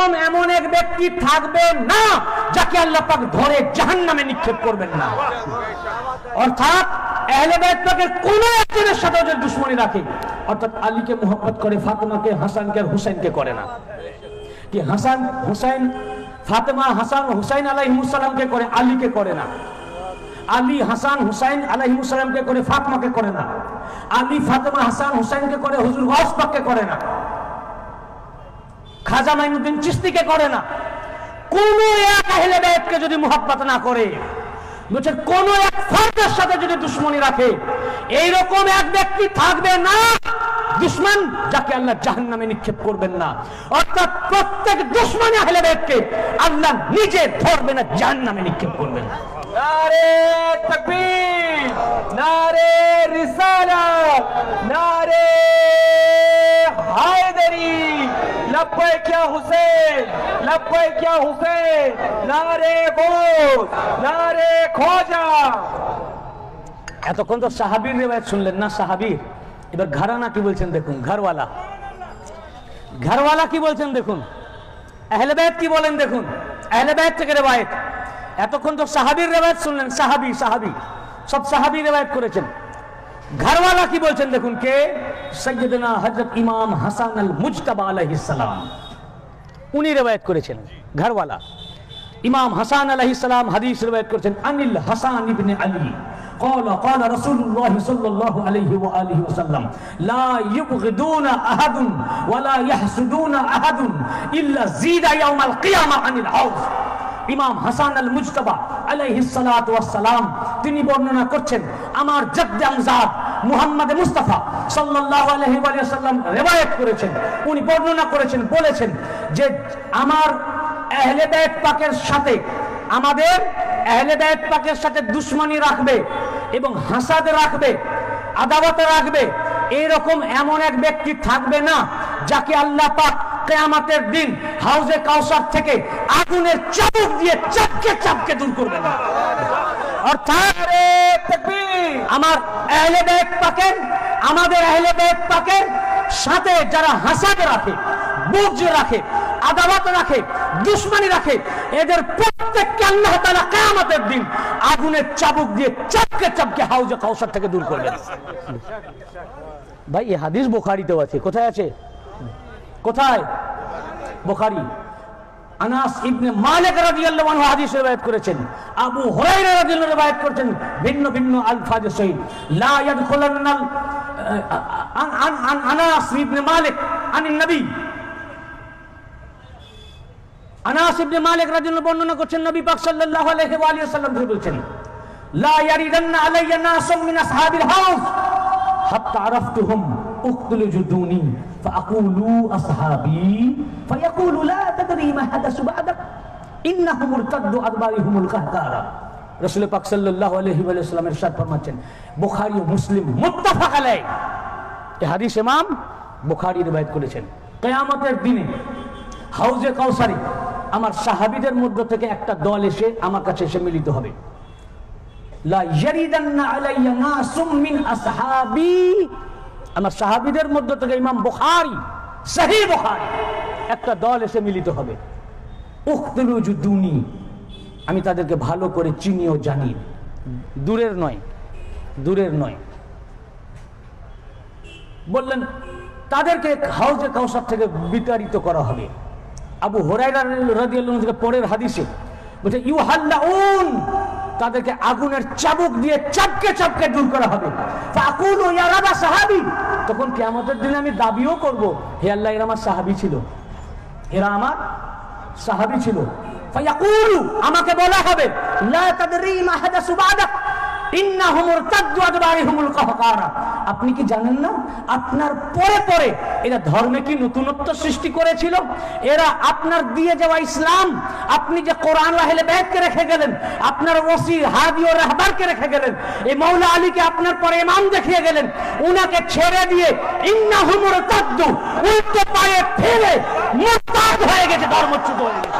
এইরকম এমন এক ব্যক্তি থাকবে না যাকে আল্লাহ পাক ধরে জাহান্নামে নিক্ষেপ করবেন না। অর্থাৎ কোন একজনের সাথে ওদের দুশ্মনী রাখে, অর্থাৎ আলীকে মোহাম্মত করে, ফাতেমাকে, হাসানকে, হুসাইনকে করে না। কি হাসান, হুসাইন, ফাতেমা, হাসান, হুসাইন করে, আলীকে করে না। আলী, হাসান, হুসাইন করে, ফাতেমাকে করে না। আলী, ফাতেমা, হাসান, হুসাইনকে করে, হুজুর করে না। খাজা মাইনুদ্দিন চিস্তিকে করে না। কোন এক আহলে বেদকে যদি মোহাব্বত না করে, বলছে কোন এক ফর্দের সাথে যদি দুশ্মনী রাখে এই রকম এক ব্যক্তি থাকবে না, দুশ্মন যাকে আল্লাহ জাহান নামে নিক্ষেপ করবেন না। অর্থাৎ প্রত্যেক দুশ্মনী আহলে বেদকে আল্লাহ নিজে ধরবে না জাহান নামে নিক্ষেপ করবেন নারে তকবীর, নারে রিসালাত নারে লব্বৈক ইয়া হুসেন লব্বৈক ইয়া হুসেন নারে বোস নারে খোজা এতক্ষণ তো সাহাবির রেবায় শুনলেন না সাহাবির? এবার ঘরানা কি বলছেন দেখুন, ঘরওয়ালা। ঘরওয়ালা কি বলছেন দেখুন? আহলেবায়ত কি বলেন দেখুন? আহলেবায়ত থেকে রেবায়ত এতক্ষণ তো সাহাবির রেবায়ত শুনলেন, সাহাবি সাহাবি। সব সাহাবি রেবায়ত করেছেন। ঘরওয়ালা কি বলছেন দেখুন কে সৈয়দনা হযরত ইমাম হাসান আল মুজতাবা আলাইহিস সালাম উনি রেওয়ায়ত করেছেন ঘরওয়ালা ইমাম হাসান আলাইহিস সালাম হাদিস রিওয়ায়াত করেছেন আনিল হাসান ইবনে আলী قال قال رسول الله صلى الله عليه واله وسلم لا يبغضون احد ولا يحسدون احد الا زيد يوم القيامه عن الحوض ইমাম হাসান আল মুজতাবা আলাইহিস সালাতু ওয়াস সালাম তিনি বর্ণনা করছেন, আমার জদ্দে আমজাদ মুহাম্মদ মুস্তাফা আলাইহি ওয়া রিওয়ায়াত করেছেন। উনি বর্ণনা করেছেন, বলেছেন যে আমার আহলে বাইত পাকের সাথে, আমাদের আহলে বাইত পাকের সাথে দুশ্মনী রাখবে এবং হাসাদ রাখবে আদাবতে রাখবে এইরকম এমন এক ব্যক্তি থাকবে না যাকে আল্লাহ পাক কেয়ামাতের দিন হাউজে কাউসার থেকে আগুনের চাবুক দিয়ে চাপকে চাপকে দূর করবে না। অর্থাৎ আমার আহলে বেদ পাকের, আমাদের আহলে বেদ পাকের সাথে যারা হাসাদ রাখে বুঝ রাখে আদালত রাখে, দুশ্মনী রাখে, এদের প্রত্যেককে আল্লাহ তালা কেয়ামতের দিন আগুনের চাবুক দিয়ে চাপকে চাপকে হাউজে কাউসার থেকে দূর করবেন। ভাই এই হাদিস বোখারিতেও আছে। কোথায় আছে? কোথায়? বোখারি। আনাস ইবনে মালিক রাদিয়াল্লাহু আনহু হাদিস riwayat করেছেন। আবু হুরায়রা রাদিয়াল্লাহু riwayat করেছেন, ভিন্ন ভিন্ন আলফাজে সহিত লা ইয়াদখুলান্নাল আন আন আন আনাস ইবনে মালিক আনিন নবী। আনাস ইবনে মালিক রাদিয়াল্লাহু বর্ণনা করছেন, নবী পাক সাল্লাল্লাহু আলাইহি ওয়া আলিহি ওয়াসাল্লাম থেকে বলছেন, লা ইয়ারিদান্না আলাইয়া নাসুম মিন আসহাবিল হাউস হাত্তা আরাফতুহুম উকতুলু জুদুনি আসহাবি ফায়াকুলু লা বা'দাক পাক সাল্লাল্লাহু আলাইহি ওয়া ফরমাচ্ছেন, বুখারী ও মুসলিম মুত্তাফাক এই হাদিস ইমাম বুখারী করেছেন। কিয়ামতের দিনে হাউজে কাউসারি আমার সাহাবীদের মধ্য থেকে একটা দল এসে আমার কাছে এসে মিলিত হবে। লা ইয়ারিদান্না আলাইয়া নাসুম মিন আসহাবি। আমার সাহাবীদের মধ্য থেকে ইমাম বুখারী, সহিহ বুখারী একটা দল এসে মিলিত হবে। আমি তাদেরকে ভালো করে চিনি ও জানি। দূরের নয় দূরের নয়। বললেন, তাদেরকে হাউজে কাউসার থেকে বিতাড়িত করা হবে। আবু রাদিয়াল্লাহু পরের হাদিসে বলছে, ইউহাল্লাউন, তাদেরকে আগুনের চাবুক দিয়ে চাপকে চাপকে দূর করা হবে। সাহাবী, তখন কিয়ামতের দিনে আমি দাবিও করব, হে আল্লাহ, এরা আমার সাহাবী ছিল। এরা আমার সাহাবী ছিল। আমাকে বলা হবে আপনি কি জানেন না? আপনার পরে পরে এরা ধর্মে কি নতুনত্ব সৃষ্টি করেছিল? এরা আপনার দিয়ে যাওয়া ইসলাম, আপনি যে কোরআন আহলে বাইতকে রেখে গেলেন, আপনার ওসি, হাদি ও রাহবারকে রেখে গেলেন, এই মৌলা আলীকে আপনার পরে ইমাম দেখিয়ে গেলেন, উনাকে ছেড়ে দিয়ে ইন্নাহুম ইরতাদ্দু উল্টো পায়ে ফিরে মুরতাদ হয়ে গেছে ধর্মচ্যুত হয়ে গেছে।